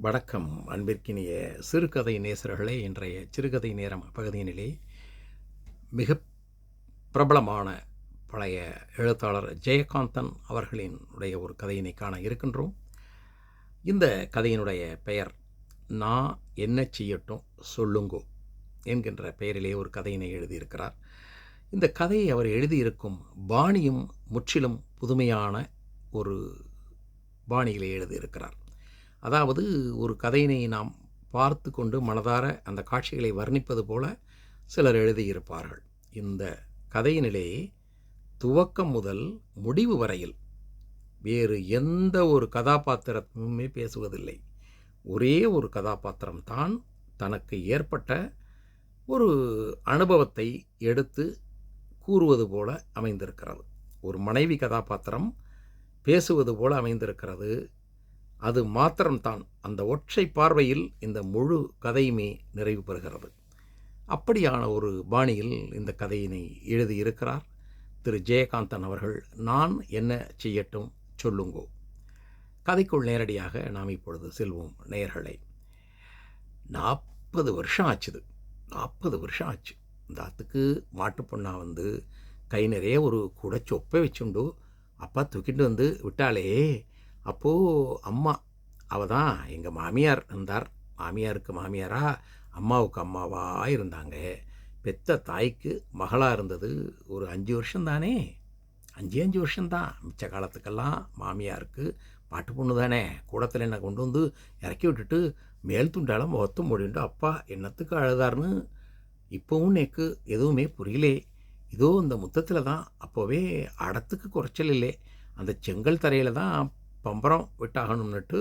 வணக்கம் அன்பிற்கினிய சிறுகதை நேசர்களே. இன்றைய சிறுகதை நேரம் பகுதியினிலே மிக பிரபலமான பழைய எழுத்தாளர் ஜெயகாந்தன் அவர்களின் உடைய ஒரு கதையினை காண இருக்கின்றோம். இந்த கதையினுடைய பெயர் நான் என்ன செய்யட்டும் சொல்லுங்கோ என்கின்ற பெயரிலே ஒரு கதையினை எழுதியிருக்கிறார். இந்த கதையை அவர் எழுதியிருக்கும் பாணியும் முற்றிலும் புதுமையான ஒரு பாணியிலே எழுதியிருக்கிறார். அதாவது ஒரு கதையினை நாம் பார்த்து கொண்டு மனதார அந்த காட்சிகளை வர்ணிப்பது போல சிலர் எழுதியிருப்பார்கள். இந்த கதையினிலே துவக்கம் முதல் முடிவு வரையில் வேறு எந்த ஒரு கதாபாத்திரமுமே பேசுவதில்லை. ஒரே ஒரு கதாபாத்திரம் தான் தனக்கு ஏற்பட்ட ஒரு அனுபவத்தை எடுத்து கூறுவது போல அமைந்திருக்கிறது. ஒரு மனைவி கதாபாத்திரம் பேசுவது போல அமைந்திருக்கிறது. அது மாத்திரம்தான். அந்த ஒற்றை பார்வையில் இந்த முழு கதையுமே நிறைவு பெறுகிறது. அப்படியான ஒரு பாணியில் இந்த கதையினை எழுதியிருக்கிறார் திரு. ஜெயகாந்தன் அவர்கள். நான் என்ன செய்யட்டும் சொல்லுங்கோ. கதைக்குள் நேரடியாக நாம் இப்பொழுது செல்வோம் நேர்களை நாற்பது வருஷம் ஆச்சுது. நாற்பது வருஷம் ஆச்சு. இந்த ஆத்துக்கு மாட்டுப் பொண்ணா வந்து கை நிறைய ஒரு கூட சொப்பை வச்சுண்டு அப்பா தூக்கிட்டு வந்து விட்டாலே அப்போது அம்மா அவ தான் எங்கள் மாமியார் இருந்தார். மாமியாருக்கு மாமியாராக அம்மாவுக்கு அம்மாவாக இருந்தாங்க. பெத்த தாய்க்கு மகளாக இருந்தது ஒரு அஞ்சு வருஷம் தானே அஞ்சு அஞ்சு வருஷம்தான். மிச்ச காலத்துக்கெல்லாம் மாமியாருக்கு பாட்டு பொண்ணு தானே கூடத்தில் என்னை கொண்டு வந்து இறக்கி விட்டுட்டு மேல் துண்டால முகத்து முடிண்டு அப்பா என்னத்துக்கு அழுதாருன்னு இப்போவும் நேக்கு எதுவுமே புரியலே. இதோ இந்த முத்தத்தில் தான் அப்போவே அடத்துக்கு குறைச்சல் இல்லை. அந்த செங்கல் தரையில் தான் பம்பரம் விட்டாகணும்னுட்டு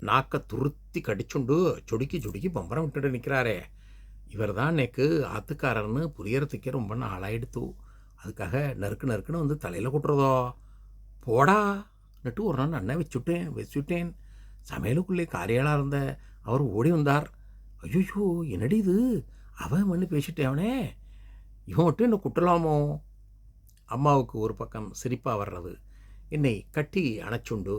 நாக்கை துருத்தி கடிச்சுண்டு சொடுக்கி சொடுக்கி பம்பரம் விட்டுட்டு நிற்கிறாரே இவர் தான் நேக்கு ஆத்துக்காரர்னு புரியறதுக்கே ரொம்ப நாளாயிடுத்து. அதுக்காக நறுக்கு நறுக்குன்னு வந்து தலையில் கொட்டுறதோ? போடான்னுட்டு ஒரு நாள் அண்ணன் வச்சுட்டேன் வச்சுட்டேன். சமையலுக்குள்ளே காரியாளாக இருந்த அவர் ஓடி வந்தார். ஐயோ என்னடி இது? அவன் மண்ணு பேசிட்டேவனே இவன் மட்டும் என்ன குட்டலாமோ? அம்மாவுக்கு ஒரு பக்கம் சிரிப்பாக வர்றது. என்னை கட்டி அணைச்சுண்டு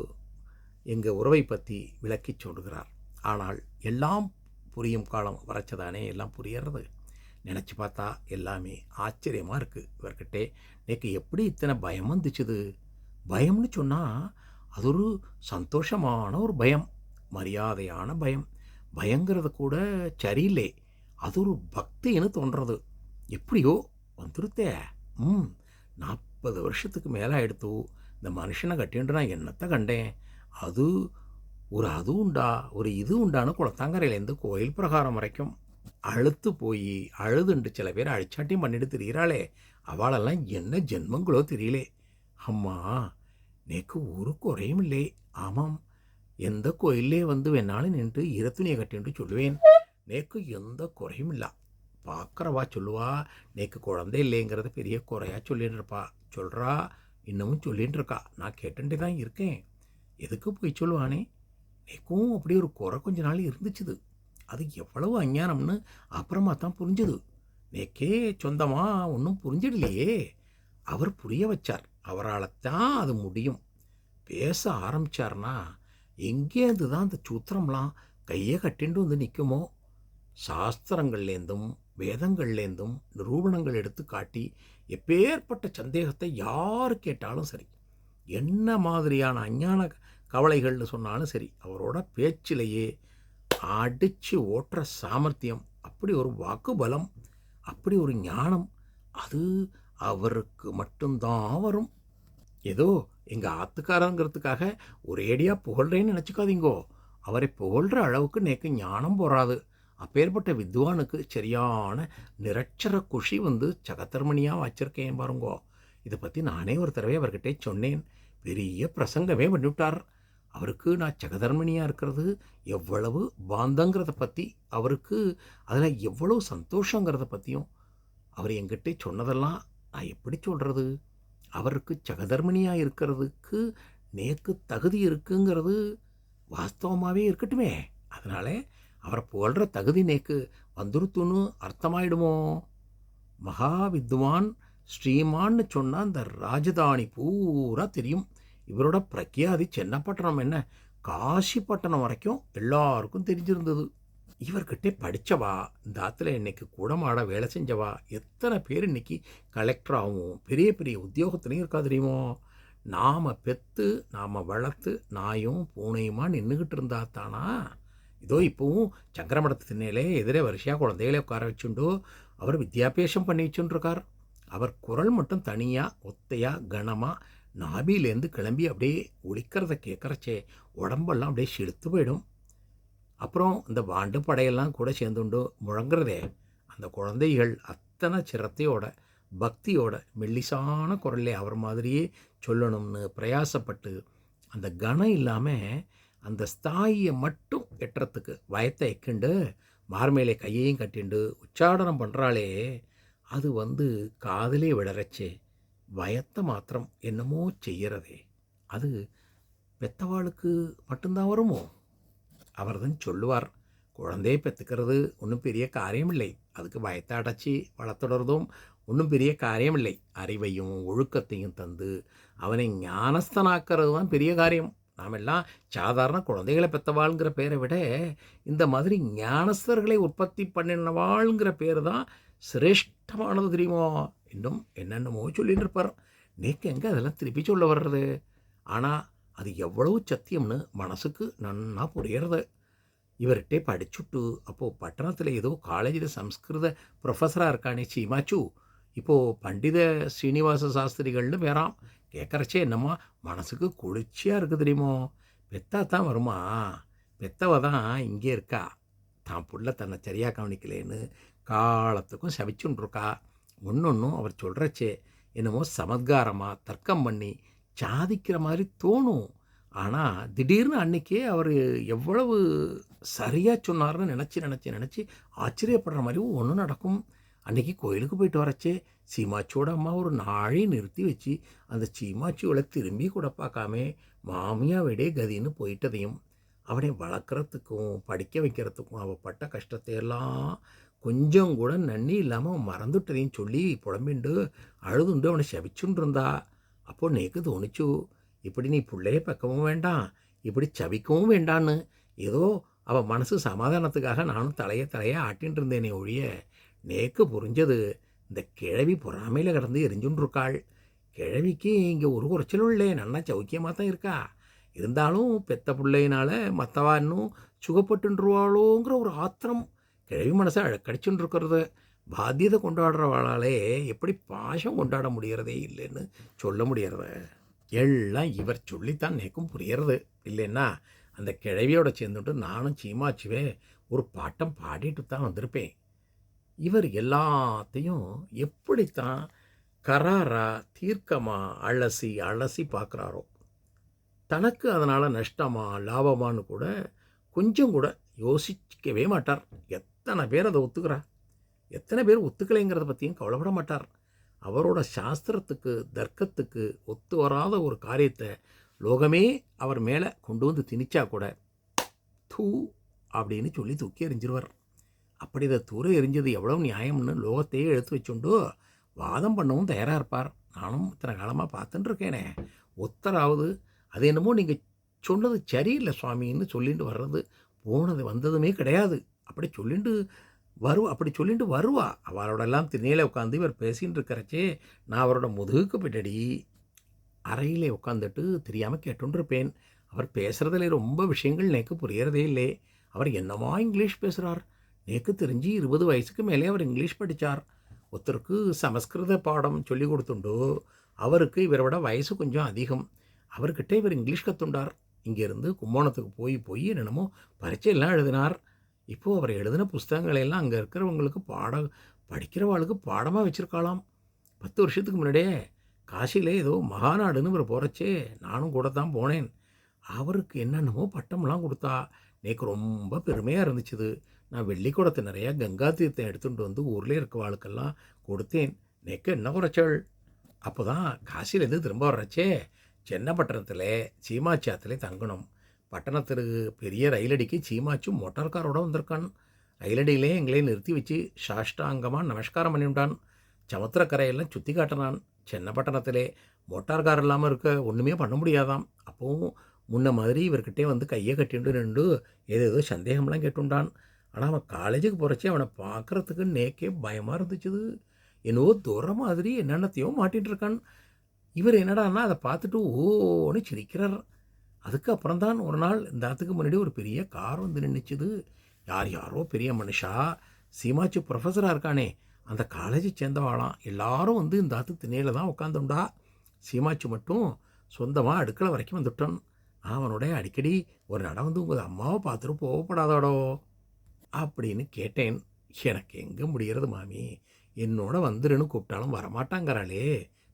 எங்கள் உறவை பற்றி விளக்கி சொல்கிறார். ஆனால் எல்லாம் புரியும் காலம் வரைச்சதானே எல்லாம் புரியறது. நினச்சி பார்த்தா எல்லாமே ஆச்சரியமாக இருக்குது இவர்கிட்டே. நேக்கு எப்படி இத்தனை பயம் வந்துச்சுது? பயம்னு சொன்னால் அது ஒரு சந்தோஷமான ஒரு பயம் மரியாதையான பயம். பயங்கிறது கூட சரியில்லை. அது ஒரு பக்தின்னு தோன்றது. எப்படியோ வந்துருத்தே. ம் நாற்பது வருஷத்துக்கு மேலே எடுத்து இந்த மனுஷனை கட்டின்ட்டு நான் என்னத்தை கண்டேன்? அது ஒரு அது உண்டா? ஒரு இது உண்டான்னு குளத்தாங்கரையிலேருந்து கோயில் பிரகாரம் வரைக்கும் அழுத்து போய் அழுதுண்டு சில பேர் அழிச்சாட்டியும் பண்ணிட்டு திரியிறாளே. அவளெல்லாம் என்ன ஜென்மங்களோ தெரியலே. அம்மா நேக்கு ஒரு குறையும் இல்லை. ஆமாம் எந்த கோயிலே வந்து வேணாலும் நின்று இரத்துணியை கட்டின்ட்டு சொல்லுவேன். நேக்கு எந்த குறையும் இல்லை. பார்க்குறவா சொல்லுவா. நேக்கு குழந்தை இல்லைங்கிறத பெரிய குறையாக சொல்லிட்டு இருப்பா. சொல்கிறா இன்னமும் சொல்லின்னு இருக்கா. நான் கேட்டுட்டு தான் இருக்கேன். எதுக்கு போய் சொல்லுவானே? எனக்கும் அப்படி ஒரு குறை கொஞ்ச நாள் இருந்துச்சுது. அது எவ்வளவு அஞ்ஞானம்னு அப்புறமா தான் புரிஞ்சுது. நேக்கே சொந்தமாக ஒன்றும் புரிஞ்சிடலையே. அவர் புரிய வச்சார். அவரால் தான் அது முடியும். பேச ஆரம்பித்தார்னா எங்கேருந்து தான் அந்த சூத்திரம்லாம் கையை கட்டிண்டு வந்து நிற்குமோ சாஸ்திரங்கள்லேருந்தும் வேதங்கள்லேருந்தும் நிரூபணங்கள் எடுத்து காட்டி எப்பேற்பட்ட சந்தேகத்தை யார் கேட்டாலும் சரி என்ன மாதிரியான அஞ்ஞான கவலைகள்னு சொன்னாலும் சரி அவரோட பேச்சிலேயே அடித்து ஓட்டுற சாமர்த்தியம் அப்படி ஒரு வாக்குபலம் அப்படி ஒரு ஞானம் அது அவருக்கு மட்டும்தான் வரும். ஏதோ எங்கள் ஆத்துக்காரங்கிறதுக்காக ஒரேடியாக புகழ்றேன்னு நினச்சிக்காதீங்கோ. அவரை புகழ்கிற அளவுக்கு நேக்கு ஞானம் போகாது அப்பேற்பட்ட வித்வானுக்கு சரியான நிரட்சர குஷி வந்து சகத்தர்மணியாக வச்சிருக்கேன் பாருங்கோ. இதை பற்றி நானே ஒரு தடவை அவர்கிட்ட சொன்னேன். பெரிய பிரசங்கமே பண்ணிவிட்டார். அவருக்கு நான் ஜெகதர்மணியாக இருக்கிறது எவ்வளவு பாந்தங்கிறத பற்றி அவருக்கு அதில் எவ்வளவு சந்தோஷங்கிறத பற்றியும் அவர் என்கிட்ட சொன்னதெல்லாம் நான் எப்படி சொல்கிறது அவருக்கு ஜெகதர்மணியாக இருக்கிறதுக்கு நேக்கு தகுதி இருக்குங்கிறது வாஸ்தவமாகவே இருக்கட்டுமே. அதனால் அவரை புகழ்கிற தகுதி நேக்கு வந்துருத்துன்னு அர்த்தமாயிடுமோ? மகா வித்வான் ஸ்ரீமான்னு சொன்னால் அந்த ராஜதானி பூரா தெரியும். இவரோட பிரக்யாதி சென்னப்பட்டணம் என்ன? காசிப்பட்டணம் வரைக்கும் எல்லாருக்கும் தெரிஞ்சிருந்தது. இவர்கிட்ட படித்தவா இந்த ஆற்றுல இன்னைக்கு கூடமாட வேலை செஞ்சவா? எத்தனை பேர் இன்னைக்கு கலெக்டராகவும் பெரிய பெரிய உத்தியோகத்துலையும் இருக்கா தெரியுமோ? நாம் பெற்று நாம் வளர்த்து நாயும் பூனையுமா நின்றுக்கிட்டு இருந்தா தானா? இதோ இப்போவும் சங்கரமடத்து திண்ணையிலே எதிரே வரிசையாக குழந்தைகளை உட்கார வச்சுண்டு அவர் வித்தியாபியாசம் பண்ணி வச்சுருக்கார் அவர் குரல் மட்டும் தனியாக ஒத்தையாக கனமாக நாபிலேருந்து கிளம்பி அப்படியே ஒழிக்கிறத கேட்குறச்சே உடம்பெல்லாம் அப்படியே செலுத்து போயிடும். அப்புறம் இந்த வாண்டு படையெல்லாம் கூட சேர்ந்துண்டு முழங்குறதே அந்த குழந்தைகள் அத்தனை சிரத்தையோட பக்தியோட மெல்லிசான குரல்லே அவர் மாதிரியே சொல்லணும்னு பிரயாசப்பட்டு அந்த கணம் இல்லாமல் அந்த ஸ்தாயியை மட்டும் எட்டுறத்துக்கு வயத்தை எக்கிண்டு மார்மேலே கையையும் கட்டிண்டு உச்சாடனம் பண்ணுறாளே அது வந்து காதலே விளரச்சே வயத்தை மாத்திரம் என்னமோ செய்கிறதே அது பெத்தவாளுக்கு மட்டும்தான் வருமோ? அவர் தான் சொல்லுவார் குழந்தையை பெற்றுக்கிறது ஒன்றும் பெரிய காரியமில்லை. அதுக்கு வயத்தை அடைச்சி வளர்த்துடுறதும் ஒன்றும் பெரிய காரியமில்லை. அறிவையும் ஒழுக்கத்தையும் தந்து அவனை ஞானஸ்தனாக்கிறது தான் பெரிய காரியம். நாம் எல்லாம் சாதாரண குழந்தைகளை பெற்றவாளுங்கிற பேரை விட இந்த மாதிரி ஞானஸ்தர்களை உற்பத்தி பண்ணினவாளுங்கிற பேர் தான் சிரேஷ்டமானது தெரியுமோ? இன்னும் என்னென்னமோ சொல்லிட்டு இருப்பார் நேக்கு எங்கே அதெல்லாம் திருப்பி சொல்ல வர்றது? ஆனால் அது எவ்வளவு சத்தியம்னு மனசுக்கு நன்னா புரியறது. இவர்கிட்டே படிச்சுட்டு அப்போது பட்டணத்தில் ஏதோ காலேஜில் சம்ஸ்கிருத ப்ரொஃபஸராக இருக்கானே சீமாச்சு. இப்போது பண்டித ஸ்ரீனிவாச சாஸ்திரிகள்னு பேராம். கேட்குறச்சே என்னம்மா மனசுக்கு குளிர்ச்சியாக இருக்குது தெரியுமோ? பெத்தா தான் வருமா? பெத்தவ தான் இங்கே இருக்கா? தான் புள்ள தன்னை சரியாக கவனிக்கலேன்னு காலத்துக்கும் சபிச்சுன்ருக்கா ஒன்றொன்றும் அவர் சொல்கிறச்சே என்னமோ சமத்காரமாக தர்க்கம் பண்ணி சாதிக்கிற மாதிரி தோணும். ஆனால் திடீர்னு அன்னைக்கே அவர் எவ்வளவு சரியாக சொன்னார்னு நினச்சி நினச்சி நினச்சி ஆச்சரியப்படுற மாதிரி ஒன்று நடக்கும். அன்னைக்கு கோயிலுக்கு போயிட்டு வரச்சே. சீமாச்சியோட அம்மா ஒரு நாளே நிறுத்தி வச்சு அந்த சீமாச்சியோட திரும்பி கூட பார்க்காம மாமியா விடே கதின்னு போயிட்டதையும். அவனை வளர்க்குறதுக்கும் படிக்க வைக்கிறதுக்கும் அவள் பட்ட கஷ்டத்தை எல்லாம் கொஞ்சம் கூட நன்னி இல்லாமல் அவன் மறந்துட்டதையும் சொல்லி புலம்பிண்டு அழுதுண்டு அவனை சபிச்சுன்னு இருந்தா. அப்போ நேக்கு தோணுச்சு இப்படி நீ பிள்ளைய பக்கவும் வேண்டாம் இப்படி சபிக்கவும் வேண்டான்னு. ஏதோ அவள் மனசு சமாதானத்துக்காக நானும் தலையை தலையே ஆட்டின்னு இருந்தேனே ஒழிய நேக்கு புரிஞ்சது. இந்த கிழவி பொறாமையில் கிடந்து எரிஞ்சுன்னு இருக்காள் கிழவிக்கு இங்கே ஒரு குறைச்சலும் இல்லை. நல்லா சௌக்கியமாக தான் இருக்கா. இருந்தாலும் பெத்த பிள்ளையினால மற்றவா இன்னும் சுகப்பட்டுருவாளோங்கிற ஒரு ஆத்திரம் கிழவி மனசை கடிச்சுட்டு இருக்கிறது பாத்தியதை கொண்டாடுறவாளாலே எப்படி பாசம் கொண்டாட முடிகிறதே இல்லைன்னு சொல்ல முடியறது. எல்லாம் இவர் சொல்லித்தான் நேக்கும் புரியறது. இல்லைன்னா அந்த கிழவியோட சேர்ந்துட்டு நானும் சீமாச்சுவே ஒரு பாட்டம் பாடிட்டு தான் வந்திருப்பேன். இவர் எல்லாத்தையும் எப்படித்தான் கராரா தீர்க்கமா அலசி அலசி பார்க்குறாரோ தனக்கு அதனால் நஷ்டமா லாபமான்னு கூட கொஞ்சம் கூட யோசிக்கவே மாட்டார். எத்தனை பேர் அதை ஒத்துக்கிறா? எத்தனை பேர் ஒத்துக்கலைங்கிறத பற்றியும் கவலைப்பட மாட்டார். அவரோட சாஸ்திரத்துக்கு தர்க்கத்துக்கு ஒத்து வராத ஒரு காரியத்தை லோகமே அவர் மேலே கொண்டு வந்து திணிச்சா கூட தூ அப்படின்னு சொல்லி தூக்கி எறிஞ்சிருவார். அப்படி இதை தூர எரிஞ்சது எவ்வளோ நியாயம்னு லோகத்தையே எடுத்து வச்சுண்டு வாதம் பண்ணவும் தயாராக இருப்பார். நானும் இத்தனை காலமாக பார்த்துட்டு இருக்கேனே. ஒத்தராவது அது என்னமோ நீங்கள் சொன்னது சரியில்லை சுவாமின்னு சொல்லிட்டு வர்றது போனது வந்ததுமே கிடையாது. அப்படி சொல்லிட்டு வருவா அப்படி சொல்லிட்டு வருவா. அவரோடெல்லாம் திண்ணையில் உட்காந்து இவர் பேசின்னு இருக்கிறச்சே நான் அவரோட முதுகுக்கு பின்னாடி அறையிலே உட்காந்துட்டு தெரியாமல் கேட்டுருப்பேன் அவர் பேசுகிறதுல ரொம்ப விஷயங்கள் எனக்கு புரியறதே இல்லை. அவர் என்னமா இங்கிலீஷ் பேசுகிறார் எனக்கு தெரிஞ்சு இருபது வயசுக்கு மேலே அவர் இங்கிலீஷ் படித்தார் ஒருத்தருக்கு சமஸ்கிருத பாடம் சொல்லி கொடுத்துண்டோ அவருக்கு இவரை விட வயசு கொஞ்சம் அதிகம். அவர்கிட்ட இவர் இங்கிலீஷ் கற்றுண்டார் இங்கேருந்து கும்போணத்துக்கு போய் போய் என்னென்னமோ பரீட்சையெல்லாம் எழுதினார். இப்போது அவர் எழுதின புஸ்தகங்களை எல்லாம் அங்கே இருக்கிறவங்களுக்கு பாட படிக்கிறவாளுக்கு பாடமாக வச்சுருக்காளாம். பத்து வருஷத்துக்கு முன்னாடியே காசியில் ஏதோ மகாநாடுன்னு இவர் போகிறச்சே நானும் கூட தான் போனேன். அவருக்கு என்னென்னமோ பட்டம்லாம் கொடுத்தா நேக்கு ரொம்ப பெருமையாக இருந்துச்சுது. நான் வெள்ளிக்கூடத்தை நிறையா கங்கா தீர்த்தம் எடுத்துகிட்டு வந்து ஊரில் இருக்கவாளுக்கெல்லாம் கொடுத்தேன். நெக்க என்ன குறைச்சல்? அப்போ தான் காசிலேருந்து திரும்ப வர்றச்சே. சென்னப்பட்டணத்தில் சீமாச்சி தங்கணும். பட்டணத்திற்கு பெரிய ரயிலடிக்கு சீமாச்சும் மோட்டார் காரோட வந்திருக்கான். ரயிலடியிலே எங்களையும் நிறுத்தி வச்சு சாஷ்டாங்கமாக நமஸ்காரம் பண்ணிவிட்டான். சமுத்திரக்கரையெல்லாம் சுற்றி காட்டினான். சென்னப்பட்டணத்திலே மோட்டார் கார் இல்லாமல் இருக்க ஒன்றுமே பண்ண முடியாதாம். அப்போவும் முன்ன மாதிரி இவர்கிட்டே வந்து கையை கட்டிண்டு நின்று ஏதேதோ சந்தேகம்லாம் கேட்டுண்டான். ஆனால் அவன் காலேஜுக்கு போகிறச்சி அவனை பார்க்குறதுக்கு நேக்கே பயமாக இருந்துச்சுது. என்னவோ துற மாதிரி என்னென்னத்தையோ மாட்டிகிட்ருக்கான் இருக்கான். இவர் என்னடான்னா அதை பார்த்துட்டு ஓன்னு சிரிக்கிறார். அதுக்கப்புறம் தான் ஒரு நாள் இந்த ஆத்துக்கு முன்னாடி ஒரு பெரிய கார் வந்து நின்றுச்சுது யார் யாரோ பெரிய மனுஷா சீமாச்சு ப்ரொஃபஸராக இருக்கானே அந்த காலேஜை சேர்ந்தவாளாம். எல்லாரும் வந்து இந்த ஆத்து திணையில் தான் உட்காந்துண்டா சீமாச்சு மட்டும் சொந்தமாக அடுக்களை வரைக்கும் வந்துட்டான். அவனோட அடிக்கடி ஒரு நட வந்து உங்கள் அம்மாவை பார்த்துட்டு போகப்படாதாடோ. அப்படின்னு கேட்டேன். எனக்கு எங்கே முடிகிறது மாமி? என்னோட வந்துருன்னு கூப்பிட்டாலும் வரமாட்டாங்கிறாளே.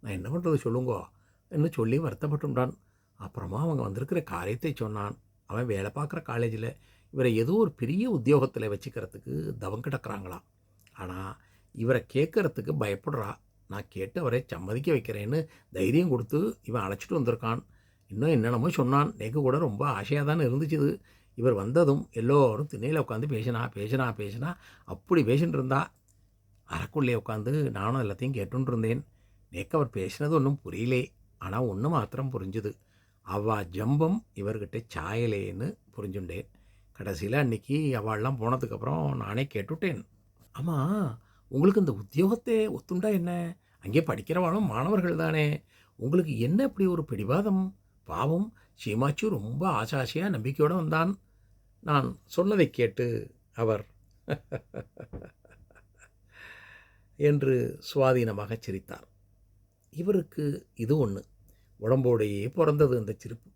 நான் என்ன பண்ணுறது சொல்லுங்கோ. என்று சொல்லி வருத்தப்பட்டுண்டான். அப்புறமா அவங்க வந்திருக்கிற காரியத்தை சொன்னான். அவன் வேலை பார்க்குற காலேஜில் இவரை ஏதோ ஒரு பெரிய உத்தியோகத்தில் வச்சுக்கிறதுக்கு தவம் கிடக்குறாங்களாம் ஆனால் இவரை கேட்கறதுக்கு பயப்படுறா. நான் கேட்டு அவரை சம்மதிக்க வைக்கிறேன்னு தைரியம் கொடுத்து இவன் அழைச்சிட்டு வந்திருக்கான். இன்னும் என்னென்னமோ சொன்னான். எனக்கு கூட ரொம்ப ஆசையாக தானே இருந்துச்சுது இவர் வந்ததும் எல்லோரும் திண்ணையில் உட்காந்து பேசினா பேசினா பேசினா அப்படி பேசின்னு இருந்தா அறக்குள்ளே உட்காந்து நானும் எல்லாத்தையும் கேட்டுன்னு இருந்தேன். நேக்கு அவர் பேசினது ஒன்றும் புரியலே. ஆனால் ஒன்று மாத்திரம் புரிஞ்சுது. அவா ஜம்பம் இவர்கிட்ட சாயலேன்னு புரிஞ்சுண்டேன். கடைசியில் அன்னைக்கு அவள்லாம் போனதுக்கப்புறம் நானே கேட்டுவிட்டேன் ஆமாம் உங்களுக்கு இந்த உத்தியோகத்தை ஒத்துண்டா என்ன? அங்கே படிக்கிறவாளும் மாணவர்கள் தானே. உங்களுக்கு என்ன இப்படி ஒரு பிடிவாதம்? பாவம். சீமாச்சு ரொம்ப ஆசாசியாக நம்பிக்கையோடு வந்தான். நான் சொன்னதை கேட்டு அவர் என்று சுவாதீனமாக சிரித்தார். இவருக்கு இது ஒன்று உடம்போடையே பிறந்தது இந்த சிரிப்பு.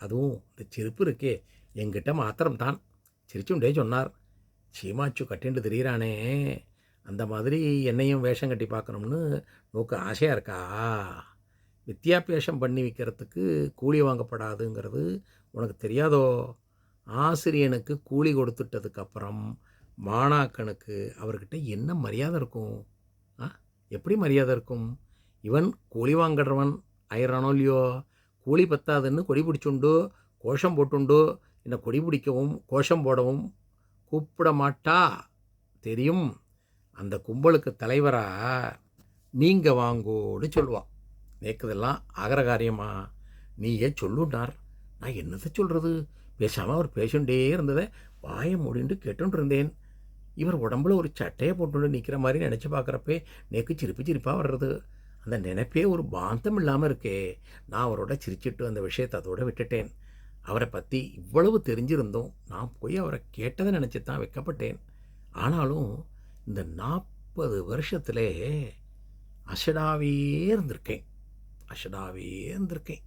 அதுவும் இந்த சிரிப்பு இருக்கே என்கிட்ட மாத்திரம்தான். சிரிச்சுண்டே சொன்னார். சீமாச்சு கட்டிண்டு திரியிறானே அந்த மாதிரி என்னையும் வேஷம் கட்டி பார்க்கணும்னு நோக்கு ஆசையாக இருக்கா? வித்தியாபியாசம் பண்ணி வைக்கிறதுக்கு கூலி வாங்கப்படாதுங்கிறது உனக்கு தெரியாதோ ஆசிரியனுக்கு கூலி கொடுத்துட்டதுக்கப்புறம் மாணாக்கனுக்கு அவர்கிட்ட என்ன மரியாதை இருக்கும்? ஆ எப்படி மரியாதை இருக்கும்? இவன் கூலி வாங்குறவன் ஆயிரானோ இல்லையோ? கூலி பத்தாதுன்னு கொடி பிடிச்சுண்டு? கோஷம் போட்டுண்டு? என்னை கொடி பிடிக்கவும் கோஷம் போடவும் கூப்பிட மாட்டா? தெரியும். அந்த கும்பலுக்கு தலைவரா நீங்கள் வாங்கோடு சொல்லுவான். நேக்குதெல்லாம் ஆகிற காரியமா? நீயே சொல்லுண்டார் நான் என்னத்தை சொல்கிறது பேசாமல் அவர் பேசுண்டே இருந்ததை வாயை மூடிண்டு கேட்டுட்டு இருந்தேன் இவர் உடம்புல ஒரு சட்டையை போட்டுட்டு நிற்கிற மாதிரி நினச்சி பார்க்குறப்பே நேக்கு சிரிப்பு சிரிப்பாக வர்றது. அந்த நினைப்பே ஒரு பாந்தம் இல்லாமல் இருக்கே. நான் அவரோட சிரிச்சிட்டு அந்த விஷயத்தை அதோட விட்டுட்டேன். அவரை பற்றி இவ்வளவு தெரிஞ்சிருந்தோம் நான் போய் அவரை கேட்டதை நினச்சி தான் வைக்கப்பட்டேன். ஆனாலும் இந்த நாற்பது வருஷத்திலே அசடாவே இருந்திருக்கேன். அசடாவே இருந்திருக்கேன்.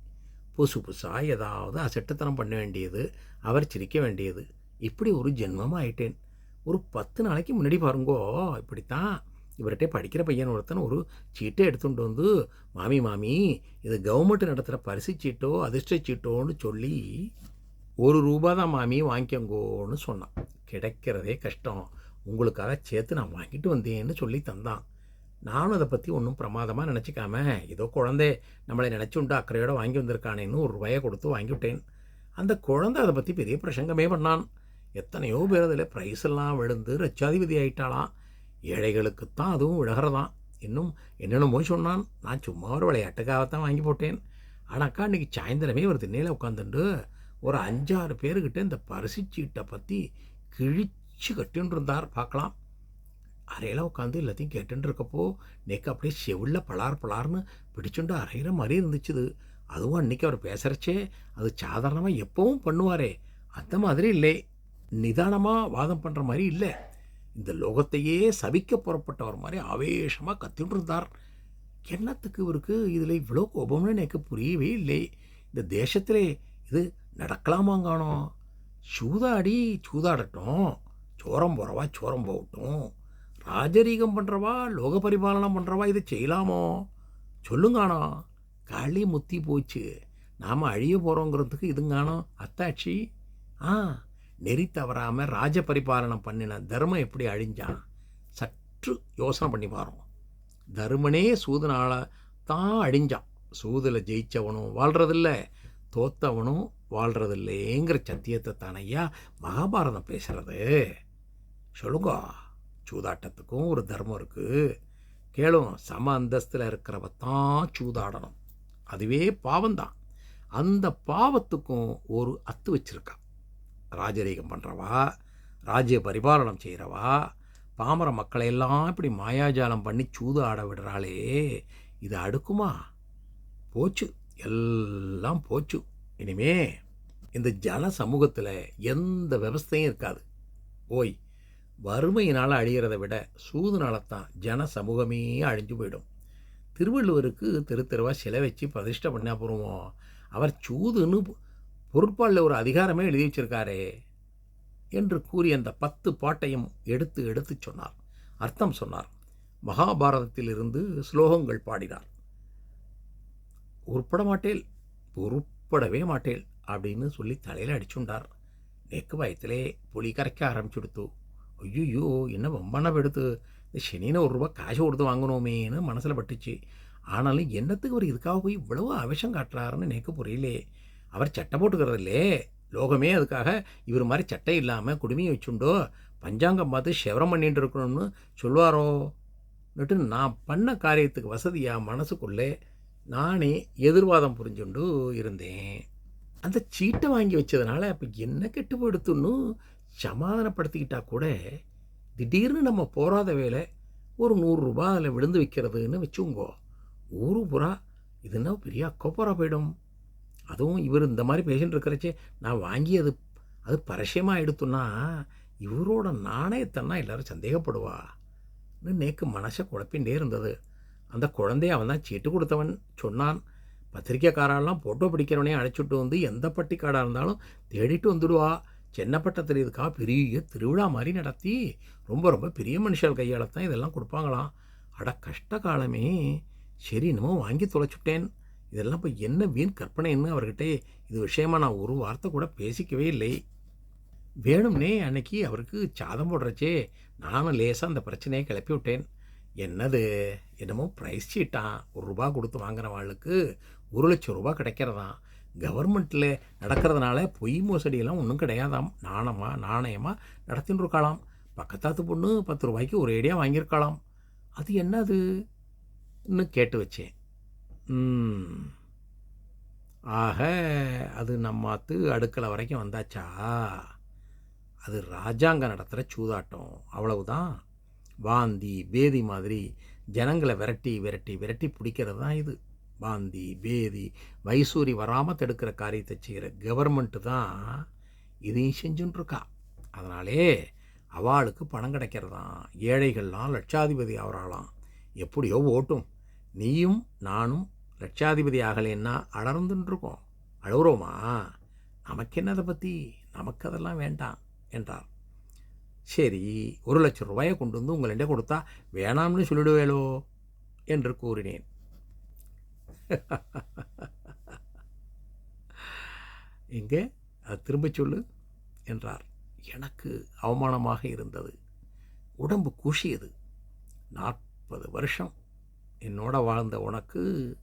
புதுசு புதுசாக ஏதாவது அசட்டுத்தனம் பண்ண வேண்டியது அவர் சிரிக்க வேண்டியது. இப்படி ஒரு ஜென்மமாக ஆயிட்டேன். ஒரு பத்து நாளைக்கு முன்னாடி பாருங்கோ இப்படித்தான். இவர்கிட்ட படிக்கிற பையன் ஒருத்தன் ஒரு சீட்டை எடுத்துகிட்டு வந்து மாமி மாமி இது கவர்மெண்ட் நடத்துகிற பரிசு சீட்டோ அதிர்ஷ்ட சீட்டோன்னு சொல்லி ஒரு ரூபா தான் மாமி வாங்கிக்கோங்கோன்னு சொன்னான். கிடைக்கிறதே கஷ்டம். உங்களுக்காக சேர்த்து நான் வாங்கிட்டு வந்தேன்னு சொல்லி தந்தான். நானும் அதை பற்றி ஒன்றும் பிரமாதமாக நினச்சிக்காம ஏதோ குழந்தை நம்மளை நினச்சுண்டு அக்கறையோடு வாங்கி வந்திருக்கானேன்னு ஒரு ரூபாயை கொடுத்து வாங்கிவிட்டேன். அந்த குழந்தை அதை பற்றி பெரிய பிரசங்கமே பண்ணான். எத்தனையோ பேர் அதில் ப்ரைஸ் எல்லாம் விழுந்து ரச்சாதிபதி ஆயிட்டாளாம். ஏழைகளுக்குத்தான் அதுவும் விழகிறதான் இன்னும் என்னென்னமோ சொன்னான். நான் சும்மா ஒரு விளையாட்டுக்காகத்தான் வாங்கி போட்டேன். ஆனாக்கா இன்றைக்கி சாயந்தரமே ஒரு திண்ணையில் உட்காந்துட்டு ஒரு அஞ்சாறு பேர்கிட்ட இந்த பரிசு சீட்டை பற்றி கிழிச்சு கட்டின்னு இருந்தார் பார்க்கலாம். அறையில் உட்காந்து எல்லாத்தையும் கேட்டுன்னு இருக்கப்போ நேக்கு அப்படியே செவிலில் பலார் பலார்னு பிடிச்சுண்டு அறையிற மாதிரி இருந்துச்சுது. அதுவும் அன்றைக்கி அவர் பேசுகிறச்சே அது சாதாரணமாக எப்பவும் பண்ணுவாரே. அந்த மாதிரி இல்லை. நிதானமாக வாதம் பண்ணுற மாதிரி இல்லை. இந்த லோகத்தையே சபிக்க புறப்பட்டவர் மாதிரி ஆவேசமாக கத்திட்டு இருந்தார் என்னத்துக்கு இவருக்கு இதில் இவ்வளோ கோபம்னு எனக்கு புரியவே இல்லை. இந்த தேசத்திலே இது நடக்கலாமாங்கானோ? சூதாடி சூதாடட்டும். சோரம் போகிறவா சோரம் போகட்டும். ராஜரீகம் பண்ணுறவா லோக பரிபாலனம் பண்ணுறவா இதை செய்யலாமோ? சொல்லுங்கானோ களி முத்தி போச்சு. நாம் அழிய போகிறோங்கிறதுக்கு இதுங்கானோ அத்தாட்சி ஆ நெறி தவறாமல் ராஜ பரிபாலனம் பண்ணின தர்மம் எப்படி அழிஞ்சான் சற்று யோசனை பண்ணி பாரோம் தர்மனே சூதனால தான் அழிஞ்சான் சூதில் ஜெயித்தவனும் வாழ்கிறதில்ல தோத்தவனும் வாழ்கிறதில்லைங்கிற சத்தியத்தை தானையா மகாபாரதம் பேசுகிறது சொல்லுங்க. சூதாட்டத்துக்கும் ஒரு தர்மம் இருக்குது கேளும் சம அந்தஸ்தில் இருக்கிறவ தான் சூதாடணும். அதுவே பாவம்தான். அந்த பாவத்துக்கும் ஒரு அத்து வச்சிருக்கா. ராஜரீகம் பண்ணுறவா ராஜ்ய பரிபாலனம் செய்கிறவா பாமர மக்களை எல்லாம் இப்படி மாயாஜாலம் பண்ணி சூதாட விடுறாளே இது அடுக்குமா? போச்சு. எல்லாம் போச்சு. இனிமே இந்த ஜன சமூகத்தில் எந்த விவஸ்தையும் இருக்காது. ஓய் வறுமையினால் அழிகிறத விட சூதுனால்தான் ஜன சமூகமே அழிஞ்சு போயிடும். திருவள்ளுவருக்கு தெரு தெருவாக சிலை வச்சு பிரதிஷ்டை பண்ண போகிறோம் அவர் சூதுன்னு பொருட்பாலில் ஒரு அதிகாரமே எழுதி வச்சிருக்காரே என்று கூறி அந்த பத்து பாட்டையும் எடுத்து எடுத்து சொன்னார். அர்த்தம் சொன்னார். மகாபாரதத்திலிருந்து ஸ்லோகங்கள் பாடினார். உருப்பட மாட்டேல் உருப்படவே மாட்டேல் அப்படின்னு சொல்லி தலையில் அடிச்சுண்டார். நெக்கு வயத்திலே புலி கரைக்க ஆரம்பிச்சுடுத்து ஐயோ என்ன வம்பன எடுத்து இந்த சனின்னு ஒரு ரூபா காசு கொடுத்து வாங்கணுமேன்னு மனசில் பட்டுச்சு. ஆனாலும் என்னத்துக்கு அவர் இதுக்காக போய் இவ்வளவு அவசியம் காட்டுறாருன்னு எனக்கு புரியலே. அவர் சட்டை போட்டுக்கிறதில்லே. லோகமே அதுக்காக இவர் மாதிரி சட்டை இல்லாமல் குடுமையை வச்சுண்டோ பஞ்சாங்கம் பார்த்து செவரம் பண்ணிட்டு இருக்கணும்னு சொல்லுவாரோன்னுட்டு நான் பண்ண காரியத்துக்கு வசதியாக மனசுக்குள்ளே நானே எதிர்வாதம் புரிஞ்சுண்டு இருந்தேன். அந்த சீட்டை வாங்கி வச்சதுனால அப்போ என்ன கெட்டு போயிடுத்துன்னு சமாதானப்படுத்திக்கிட்டால் கூட திடீர்னு நம்ம போகாத வேலை ஒரு நூறுரூபா அதில் விழுந்து வைக்கிறதுன்னு வச்சுங்கோ. ஊரு புறா இதுன்னா பெரிய அக்கோப்பரா போயிடும். அதுவும் இவர் இந்த மாதிரி பேஷண்ட் இருக்கிறச்சே நான் வாங்கி அது அது பரசியமாக எடுத்தோன்னா இவரோட நாணயத்தன்னா எல்லாரும் சந்தேகப்படுவான்னு நேக்கு மனசை குழப்பின்றே இருந்தது. அந்த குழந்தைய அவன் தான் சீட்டு கொடுத்தவன் சொன்னான். பத்திரிக்கைக்காரெல்லாம் ஃபோட்டோ பிடிக்கிறவனே அழைச்சிட்டு வந்து எந்த பட்டிக்காடாக இருந்தாலும் தேடிட்டு வந்துடுவா. சென்னப்பட்டத்தில் இதுக்காக பெரிய திருவிழா மாதிரி நடத்தி. ரொம்ப ரொம்ப பெரிய மனுஷால் கையால் தான் இதெல்லாம் கொடுப்பாங்களாம். அட கஷ்ட காலமே. சரி இன்னமும் வாங்கி தொலைச்சுட்டேன். இதெல்லாம் இப்போ என்ன வீண் கற்பனைன்னு அவர்கிட்ட இது விஷயமா நான் ஒரு வார்த்தை கூட பேசிக்கவே இல்லை. வேணும்னே அன்னைக்கு அவருக்கு சாதம் போடுறச்சே நானும் லேசாக அந்த பிரச்சனையை கிளப்பி விட்டேன். என்னது? என்னமோ ப்ரைஸ் சீட்டான் ஒரு ரூபா கொடுத்து வாங்குறவாளுக்கு ஒரு லட்சம் ரூபா கிடைக்கிறதான் கவர்மெண்ட்டில் நடக்கிறதுனால பொய் மோசடியெல்லாம் ஒன்றும் கிடையாதாம். நாணமாக நாணயமாக நடத்தின்னு இருக்காளாம் பக்கத்தாத்து பொண்ணு பத்து ரூபாய்க்கு ஒரு ஏடியாக வாங்கியிருக்காளாம். அது என்னதுன்னு கேட்டு வச்சேன். ஆக அது நம்மாத்து அடுக்கலை வரைக்கும் வந்தாச்சா? அது ராஜாங்கம் நடத்துகிற சூதாட்டம். அவ்வளவுதான். வாந்தி பேதி மாதிரி ஜனங்களை விரட்டி விரட்டி விரட்டி பிடிக்கிறது தான் இது. பாந்தி பேதி வைசூரி வராமல் தடுக்கிற காரியத்தை செய்கிற கவர்மெண்ட்டு தான் இதையும் செஞ்சுட்டுருக்கா அதனாலே அவளுக்கு பணம் கிடைக்கிறதான். ஏழைகள்லாம் லட்சாதிபதி ஆகிறாளாம் எப்படியோ ஓட்டும். நீயும் நானும் லட்சாதிபதி ஆகலைன்னா அடர்ந்துன்ட்ருக்கோம். அழுகிறோமா அழுகுறோமா நமக்கு என்னதை பற்றி நமக்கு அதெல்லாம் வேண்டாம் என்றார் சரி ஒரு லட்சம் ரூபாயை கொண்டு வந்து உங்கள்கிட்ட கொடுத்தா வேணாம்னு சொல்லிடுவேலோ என்று கூறினேன். எங்கே? அது திரும்ப சொல்லு என்றார். எனக்கு அவமானமாக இருந்தது. உடம்பு கூஷியது. நாற்பது வருஷம் என்னோட வாழ்ந்த உனக்கு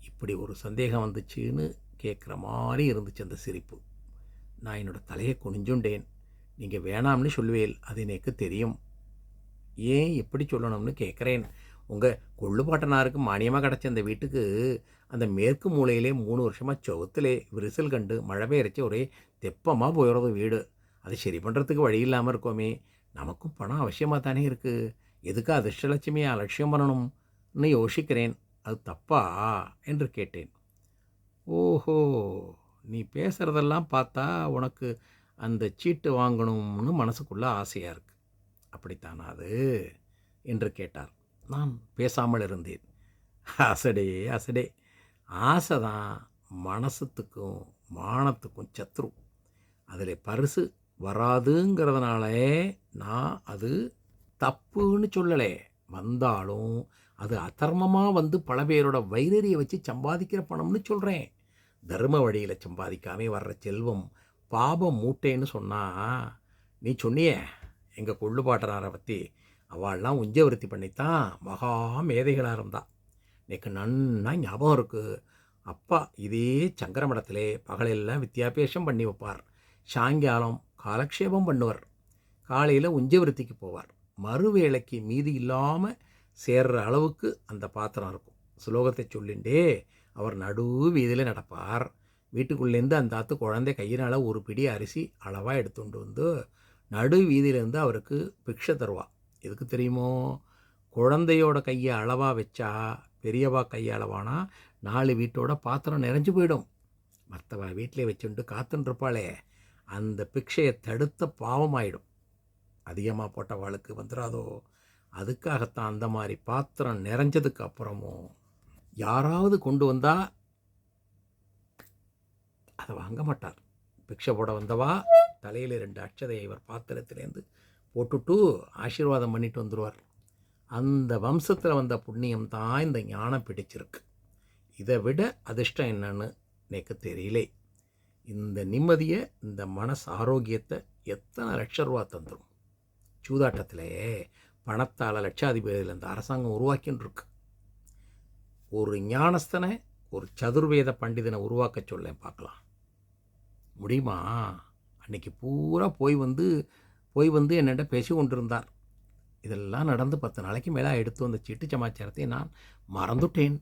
இப்படி ஒரு சந்தேகம் வந்துச்சுன்னு கேட்குற மாதிரி இருந்துச்சு அந்த சிரிப்பு. நான் என்னோட தலையை குனிஞ்சுண்டேன். நீங்கள் வேணாம்னு சொல்லுவேல் அது எனக்கு தெரியும். ஏன் எப்படி சொல்லணும்னு கேட்குறேன் உங்கள் கொள்ளுப்பாட்டனாருக்கு மானியமாக கிடச்ச அந்த வீட்டுக்கு அந்த மேற்கு மூலையிலே மூணு வருஷமாக செவுத்திலே விரிசல் கண்டு மழை பெயரிச்சு ஒரே தெப்பமாக போயிடுறது வீடு. அதை சரி பண்ணுறதுக்கு வழி இல்லாமல் இருக்கோமே. நமக்கும் பணம் அவசியமாக தானே இருக்குது எதுக்கு அதிர்ஷ்டலட்சுமியை அலட்சியம் பண்ணணும்னு யோசிக்கிறேன். அது தப்பா? என்று கேட்டேன். ஓஹோ! நீ பேசுகிறதெல்லாம் பார்த்தா உனக்கு அந்த சீட்டு வாங்கணும்னு மனசுக்குள்ளே ஆசையாக இருக்குது அப்படித்தானா அது? என்று கேட்டார். நான் பேசாமல் இருந்தேன். அசடே அசடே. ஆசை தான் மனசத்துக்கும் மானத்துக்கும் சத்ரு. அதில் பரிசு வராதுங்கிறதுனாலே நான் அது தப்புன்னு சொல்லலை. வந்தாலும் அது அதர்மமாக வந்து பல பேரோட வைரறியை வச்சு சம்பாதிக்கிற பணம்னு சொல்கிறேன் தர்ம வழியில் சம்பாதிக்காமே வர்ற செல்வம் பாபம் மூட்டைன்னு சொன்னால் நீ சொன்னியே எங்கள் கொள்ளுபாட்டனாரை பற்றி அவள்லாம் உஞ்சவருத்தி பண்ணித்தான் மகா மேதைகளாக இருந்தாள் எனக்கு நன்னா ஞாபகம் இருக்குது அப்பா இதே சங்கரமடத்திலே பகலெல்லாம் வித்தியாபேஷம் பண்ணி வைப்பார். சாயங்காலம் காலக்ஷேபம் பண்ணுவார். காலையில் உஞ்சவருத்திக்கு போவார். மறுவேளைக்கு மீதி இல்லாமல் சேர்ற அளவுக்கு அந்த பாத்திரம் இருக்கும். ஸ்லோகத்தை சொல்லிண்டே அவர் நடு வீதியில் நடப்பார். வீட்டுக்குள்ளேருந்து அந்த ஆத்து குழந்தை கையினால் ஒரு பிடி அரிசி அளவாக எடுத்துகிட்டு வந்து நடு வீதியிலேருந்து அவருக்கு பிக்ஷை தருவாள் எதுக்கு தெரியுமோ? குழந்தையோட கையை அளவாக வச்சா பெரியவா கையை அளவானா நாலு வீட்டோட பாத்திரம் நிறைஞ்சு போயிடும். மற்றவா வீட்டிலே வச்சுட்டு காத்துன்ருப்பாளே அந்த பிக்ஷையை தடுத்த பாவமாயிடும். அதிகமாக போட்டவாளுக்கு வந்துடாதோ அதுக்காகத்தான் அந்த மாதிரி பாத்திரம் நிறைஞ்சதுக்கு அப்புறமும் யாராவது கொண்டு வந்தால் அதை வாங்க மாட்டார். பிக்ஷை போட வந்தவா தலையில் ரெண்டு அட்சதையை இவர் பாத்திரத்திலேருந்து போட்டுட்டு ஆசீர்வாதம் பண்ணிட்டு வந்துடுவார் அந்த வம்சத்தில் வந்த புண்ணியம் தான் இந்த ஞானம் பிடிச்சிருக்கு. இதை விட அதிர்ஷ்டம் என்னன்னு எனக்கு தெரியலே. இந்த நிம்மதியை இந்த மனசு ஆரோக்கியத்தை எத்தனை லட்ச ரூபா தந்துடும் சூதாட்டத்தில் பணத்தால் லட்சாதிபதியில் இந்த அரசாங்கம் உருவாக்கின்னு இருக்கு ஒரு ஞானஸ்தனை ஒரு சதுர்வேத பண்டிதனை உருவாக்க சொல்லேன் பார்க்கலாம். முடியுமா? அன்றைக்கி பூரா போய் வந்து போய் வந்து என்னிட்ட பேசி கொண்டிருந்தார் இதெல்லாம் நடந்து பத்து நாளைக்கு மேலே எடுத்து வந்த சீட்டு சமாச்சாரத்தை நான் மறந்துட்டேன்.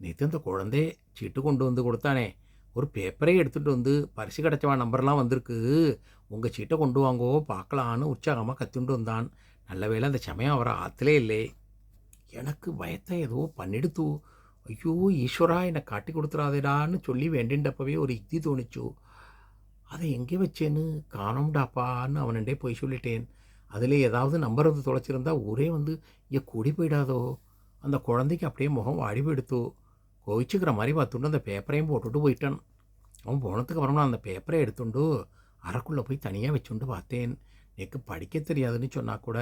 நேற்று அந்த குழந்தை சீட்டு கொண்டு வந்து கொடுத்தானே. ஒரு பேப்பரே எடுத்துகிட்டு வந்து பரிசு கிடச்சவன் நம்பர்லாம் வந்திருக்கு. உங்கள் சீட்டை கொண்டு வாங்கோ பார்க்கலான்னு உற்சாகமாக கத்துண்டு வந்தான். நல்ல வேளை அந்த சமயம் அவரை ஆற்றுலே இல்லை. எனக்கு பயத்தை ஏதோ பண்ணிடுத்து. ஐயோ ஈஸ்வரா என்னை காட்டி கொடுத்துறாதேடான்னு சொல்லி வேண்டின்றப்பவே ஒரு யுக்தி தோணிச்சு. அதை எங்கே வச்சேன்னு? காணோம்டாப்பான்னு அவனண்டே போய் சொல்லிட்டேன். அதில் ஏதாவது நம்பர் வந்து தொலைச்சிருந்தா ஊரே வந்து ஏ கூடி போயிடாதோ? அந்த குழந்தைக்கு அப்படியே முகம் வாடி போயிடுத்தோ கோவிச்சுக்கிற மாதிரி பார்த்துட்டு அந்த பேப்பரையும் போட்டுட்டு போயிட்டான். அவன் போனதுக்கு அப்புறம் நான் அந்த பேப்பரை எடுத்துண்டு அறக்குள்ளே போய் தனியாக வச்சுண்டு பார்த்தேன். எனக்கு படிக்க தெரியாதுன்னு சொன்னால் கூட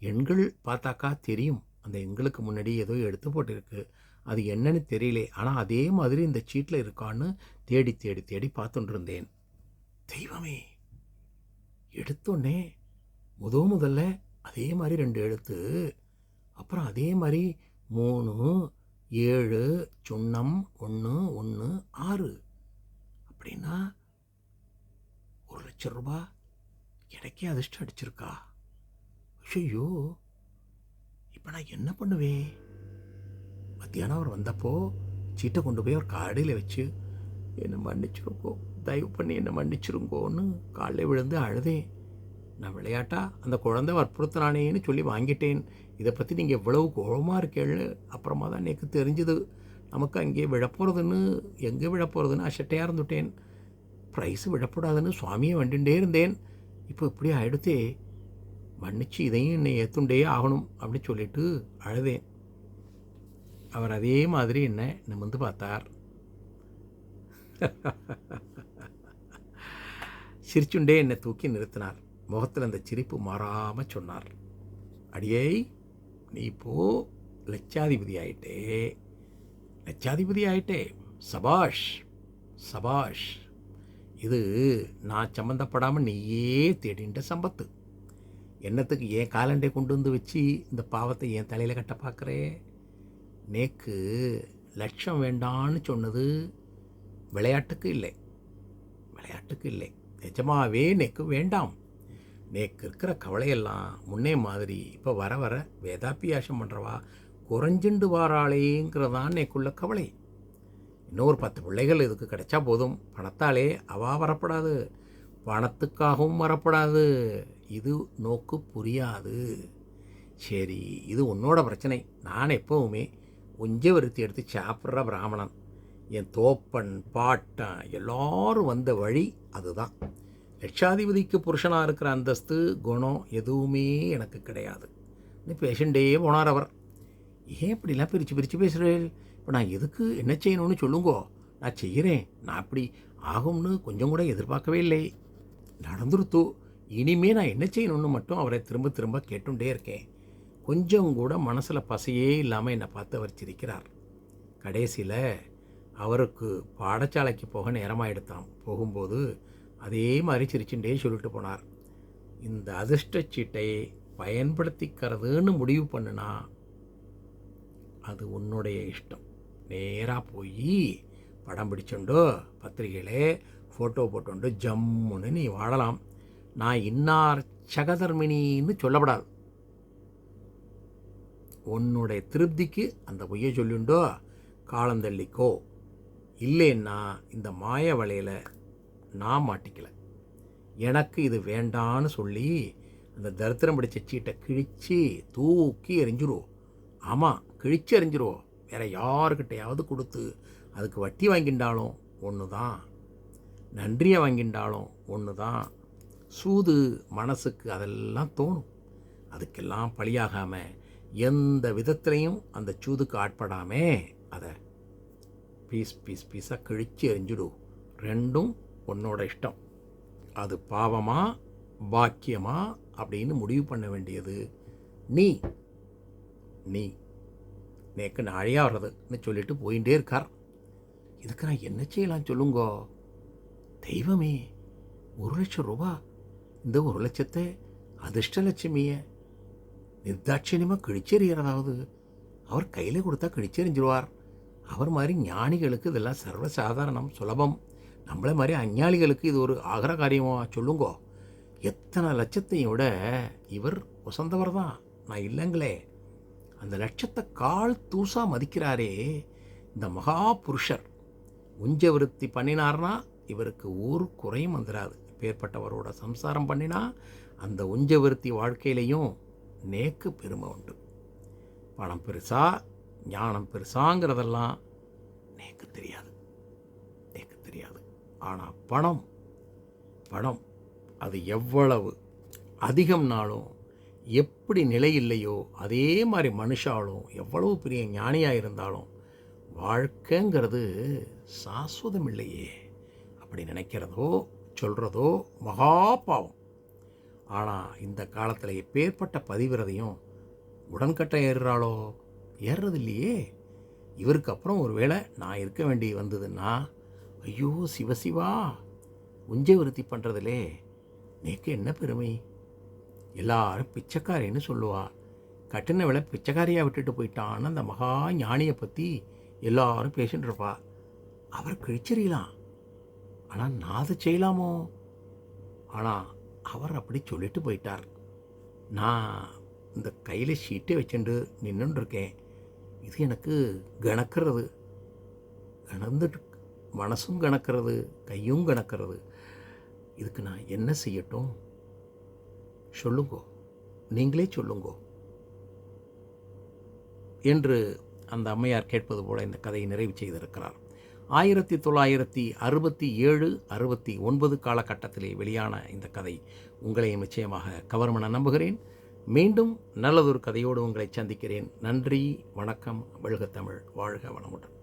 எண்கள் பார்த்தாக்கா தெரியும். அந்த எண்களுக்கு முன்னாடி ஏதோ எடுத்து போட்டிருக்கு. அது என்னன்னு தெரியலே. ஆனால் அதே மாதிரி இந்த சீட்டில் இருக்கான்னு தேடி தேடி தேடி பார்த்துட்டு இருந்தேன். தெய்வமே. எடுத்தோடனே முத முதல்ல அதே மாதிரி ரெண்டு எழுத்து. அப்புறம் அதே மாதிரி மூணு ஏழு சுண்ணம் ஒன்று ஒன்று ஆறு. அப்படின்னா ஒரு லட்சம் ரூபா எனக்கே அதிர்ஷ்டம் அடிச்சிருக்கா. ஐயோ இப்போ நான் என்ன பண்ணுவேன் மத்தியானம் அவர் வந்தப்போ சீட்டை கொண்டு போய் அவர் காடையில் வச்சு என்னை மன்னிச்சிருக்கோம். தயவு பண்ணி என்னை மன்னிச்சிருங்கோன்னு காலில் விழுந்து அழுதேன். நான் விளையாட்டா? அந்த குழந்தை வற்புறுத்தினானேன்னு சொல்லி வாங்கிட்டேன். இதை பற்றி நீங்கள் எவ்வளவு கோபமாக இருக்கேன்னு அப்புறமா தான் எனக்கு தெரிஞ்சது. நமக்கு அங்கே விழப்போகிறதுன்னு எங்கே விழப்போகிறதுன்னு அசட்டையாக இருந்துட்டேன். ப்ரைஸு விழப்படாதுன்னு சுவாமியை வேண்டுண்டே இருந்தேன். இப்போ இப்படி ஆயிடுத்தே. மன்னிச்சு இதையும் என்னை ஏற்றுண்டே ஆகணும் அப்படின்னு சொல்லிட்டு அழுதேன். அவர் அதே மாதிரி என்ன நிமிர்ந்து பார்த்தார். சிரிச்சுண்டே என்னை தூக்கி நிறுத்தினார். முகத்தில் அந்த சிரிப்பு மாறாமல் சொன்னார். அடியே நீ இப்போ லட்சாதிபதி ஆயிட்டே. லட்சாதிபதி ஆயிட்டே. சபாஷ் சபாஷ். இது நான் சம்மந்தப்படாமல் நீயே தேடின்ற சம்பத்து. என்னத்துக்கு ஏன் காலண்டை கொண்டு வந்து வச்சு இந்த பாவத்தை என் தலையில் கட்ட பார்க்குறே நேக்கு லட்சம் வேண்டான்னு சொன்னது விளையாட்டுக்கு இல்லை. விளையாட்டுக்கு இல்லை. நிஜமாவே நேக்கு வேண்டாம். நேக்கு இருக்கிற கவலையெல்லாம் முன்னே மாதிரி இப்போ வர வர வேதாபியாசம் பண்ணுறவா குறைஞ்சுண்டு வாராளேங்கிறதான் நேக்குள்ள கவலை. இன்னொரு பத்து பிள்ளைகள் இதுக்கு கிடைச்சா போதும். பணத்தாலே அவா வரப்படாது. பணத்துக்காகவும் வரப்படாது. இது நோக்கு புரியாது. சரி இது உன்னோட பிரச்சனை. நான் எப்போவுமே உஞ்ச விருத்தி எடுத்து சாப்பிட்ற பிராமணன். என் தோப்பன் பாட்டன் எல்லாரும் வந்த வழி அதுதான். லட்சாதிபதிக்கு புருஷனாக இருக்கிற அந்தஸ்து குணம் எதுவுமே எனக்கு கிடையாது. பேஷண்ட்டே பேஷண்டே போனார் அவர். ஏன் இப்படிலாம் பிரித்து பிரித்து பேசுகிறேன் இப்போ நான் எதுக்கு என்ன செய்யணும்னு சொல்லுங்கோ. நான் செய்கிறேன் நான் அப்படி ஆகும்னு கொஞ்சம் கூட எதிர்பார்க்கவே இல்லை. நடந்துருத்து. இனிமே நான் என்ன செய்யணும்னு மட்டும் அவரை திரும்ப திரும்ப கேட்டுட்டே இருக்கேன். கொஞ்சம் கூட மனசில் பசையே இல்லாமல் என்னை பார்த்து அவர் சிரிக்கிறார். கடைசியில் அவருக்கு பாடசாலைக்கு போக நேரமாயிடுத்தாம் போகும்போது அதே மாதிரி சிரிச்சுட்டே சொல்லிட்டு போனார். இந்த அதிர்ஷ்ட சீட்டை பயன்படுத்திக்கிறதுன்னு முடிவு பண்ணுனா அது உன்னுடைய இஷ்டம். நேராக போய் படம் பிடிச்சுண்டோ பத்திரிகையிலே ஃபோட்டோ போட்டோண்டு ஜம்முன்னு நீ வாழலாம். நான் இன்னார் சகதர்மினின்னு சொல்லப்படாது. உன்னுடைய திருப்திக்கு அந்த பொய்யை சொல்லிண்டோ காலந்தள்ளிக்கோ இல்லைன்னா இந்த மாய வலையில் நான் மாட்டிக்கல. எனக்கு இது வேண்டான்னு சொல்லி அந்த தரித்திரம் பிடிச்ச சீட்டை கிழித்து தூக்கி எரிஞ்சிருவோம் ஆமாம் கிழிச்சு எரிஞ்சிருவோம் வேற யாருக்கிட்டையாவது கொடுத்து அதுக்கு வட்டி வாங்கிண்டாலும் ஒன்று தான் நன்றியை வாங்கிண்டாலும் ஒன்று தான் சூது மனசுக்கு அதெல்லாம் தோணும். அதுக்கெல்லாம் பழியாகாமல் எந்த விதத்துலையும் அந்த சூதுக்கு ஆட்படாமே அதை பீஸ் பீஸ் பீஸாக கிழிச்சு எறிஞ்சிடு ரெண்டும் உன்னோட இஷ்டம். அது பாவமா பாக்கியமா அப்படின்னு முடிவு பண்ண வேண்டியது. நீ நீ. நேக்கு நாழையாக வர்றதுன்னு சொல்லிட்டு போயிட்டே இருக்கார். இதுக்கு நான் என்ன செய்யலாம் சொல்லுங்கோ? தெய்வமே ஒரு லட்சம் ரூபா. இந்த ஒரு லட்சத்தை அதிர்ஷ்டலட்சுமியை நிர்தாட்சியமாக கிழிச்செறிகிறதாவது அவர் கையில் கொடுத்தா கிழிச்செறிஞ்சிருவார். அவர் மாதிரி ஞானிகளுக்கு இதெல்லாம் சர்வசாதாரணம் சுலபம். நம்மளை மாதிரி அஞ்ஞானிகளுக்கு இது ஒரு ஆகிற காரியமாக சொல்லுங்கோ. எத்தனை லட்சத்தையும் விட இவர் வசந்தவர் தான். நான் இல்லைங்களே. அந்த லட்சத்தை கால் தூசாக மதிக்கிறாரே இந்த மகா புருஷர். உஞ்ச விருத்தி பண்ணினார்னா இவருக்கு ஒரு குறையும் வந்துடாது பேர்பட்டவரோட சம்சாரம் பண்ணினா அந்த உஞ்ச விருத்தி வாழ்க்கையிலையும் நேக்கு பெருமை உண்டு. பணம் பெருசாக ஞானம் பெருசாங்கிறதெல்லாம் எனக்கு தெரியாது. எனக்கு தெரியாது. ஆனால் பணம் பணம் அது எவ்வளவு அதிகம்னாலும் எப்படி நிலை இல்லையோ அதே மாதிரி மனுஷாலும் எவ்வளவு பெரிய ஞானியாக இருந்தாலும் வாழ்க்கைங்கிறது சாஸ்வதம் இல்லையே அப்படி நினைக்கிறதோ சொல்கிறதோ மகா பாவம். ஆனால் இந்த காலத்தில் எப்பேற்பட்ட பதிவிரதையும் உடன்கட்டை ஏறுறாளோ? ஏறுறது இல்லையே இவருக்கு அப்புறம் ஒருவேளை நான் இருக்க வேண்டி வந்ததுன்னா ஐயோ சிவசிவா உஞ்சை விருத்தி பண்ணுறதுலே நேக்கு என்ன பெருமை? எல்லாரும் பிச்சைக்காரின்னு சொல்லுவா. கட்டின விலை பிச்சைக்காரியாக விட்டுட்டு போயிட்டான்னு அந்த மகா ஞானியை பற்றி எல்லாரும் பேசிட்டு இருப்பா. அவர் கிழிச்சறியலாம் ஆனால் நான் அதை செய்யலாமோ? ஆனால் அவர் அப்படி சொல்லிட்டு போயிட்டார். நான் இந்த கையில் ஷீட்டை வச்சுட்டு நின்றுட்டு இருக்கேன். இது எனக்கு கணக்கிறது. கணந்துட்டு மனசும் கணக்கிறது கையும் கணக்கிறது. இதுக்கு நான் என்ன செய்யட்டும்? சொல்லுங்கோ. நீங்களே சொல்லுங்கோ. என்று அந்த அம்மையார் கேட்பது போல இந்த கதையை நிறைவு செய்திருக்கிறார். ஆயிரத்தி தொள்ளாயிரத்தி அறுபத்தி ஏழு அறுபத்தி ஒன்பது காலகட்டத்திலே வெளியான இந்த கதை. உங்களையும் நிச்சயமாக கவர்மன நம்புகிறேன். மீண்டும் நல்லதொரு கதையோடு உங்களை சந்திக்கிறேன். நன்றி வணக்கம் வெல்க தமிழ் வாழ்க வளமுடன்.